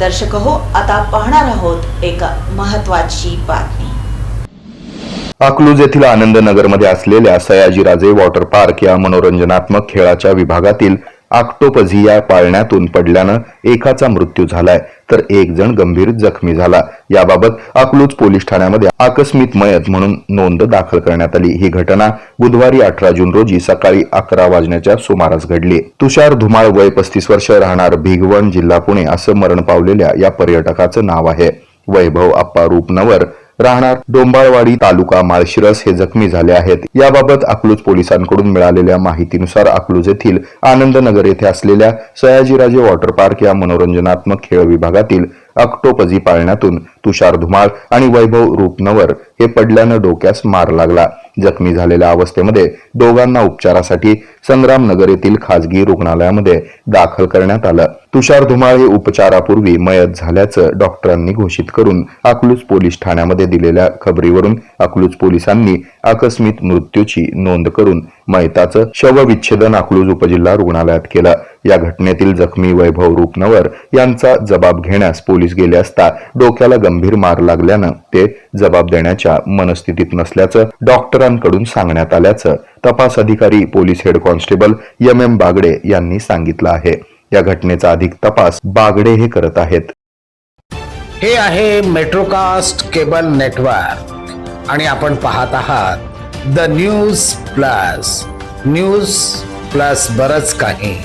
दर्शक हो आता पाहणार आहोत एक महत्वाची बातमी. अकलूज येथील आनंद नगरमध्ये असलेल्या सयाजीराजे वॉटर पार्क या मनोरंजनात्मक खेळाच्या विभागातील आक्टोपझिया पाळण्यातून पडल्यानं एकाचा मृत्यू झालाय. तर एक जण गंभीर जखमी झाला. याबाबत अकलूज पोलीस ठाण्यामध्ये आकस्मिक मयत म्हणून नोंद दाखल करण्यात आली. ही घटना बुधवारी अठरा जून रोजी सकाळी अकरा वाजण्याच्या सुमारास घडली. तुषार धुमाळ वय पस्तीस वर्ष राहणार भिगवण जिल्हा पुणे असं मरण पावलेल्या या पर्यटकाचं नाव आहे. वैभव आप्पा रूपनवर राहणार? डोंबाळवाडी तालुका माळशिरस हे जखमी झाले आहेत. याबाबत अकलूज पोलिसांकडून मिळालेल्या माहितीनुसार अकलूज येथील आनंदनगर येथे असलेल्या सयाजीराजे वॉटर पार्क या मनोरंजनात्मक खेळ विभागातील अक्टोपजी पाळण्यातून तुषार धुमाळ आणि वैभव रूपनवर हे पडल्यानं डोक्यास मार लागला. जखमी झालेल्या अवस्थेमध्ये दोघांना उपचारासाठी संग्रामनगर येथील खासगी रुग्णालयामध्ये दाखल करण्यात आलं. तुषार धुमाळ हे उपचारापूर्वी मयत झाल्याचं डॉक्टरांनी घोषित करून अकलूज पोलीस ठाण्यामध्ये दिलेल्या खबरीवरून अकलूज पोलिसांनी आकस्मिक मृत्यूची नोंद करून मयताचं शवविच्छेदन अकलूज उपजिल्हा रुग्णालयात केलं. या घटनेतील जखमी वैभव रूपनवर यांचा जबाब घेण्यास पोलीस गेले असता डोक्याला गंभीर मार लागल्यानं ते जबाब देण्याच्या मनस्थितीत नसल्याचं डॉक्टरांकडून सांगण्यात आल्याचं तपास अधिकारी police head constable M M Bagde यांनी सांगितलं आहे. या घटनेचा अधिक तपास बागडे हे करत आहेत. हे आहे मेट्रोकास्ट केबल नेटवर्क आणि आपण पाहत आहात the news plus. News plus बरच काही.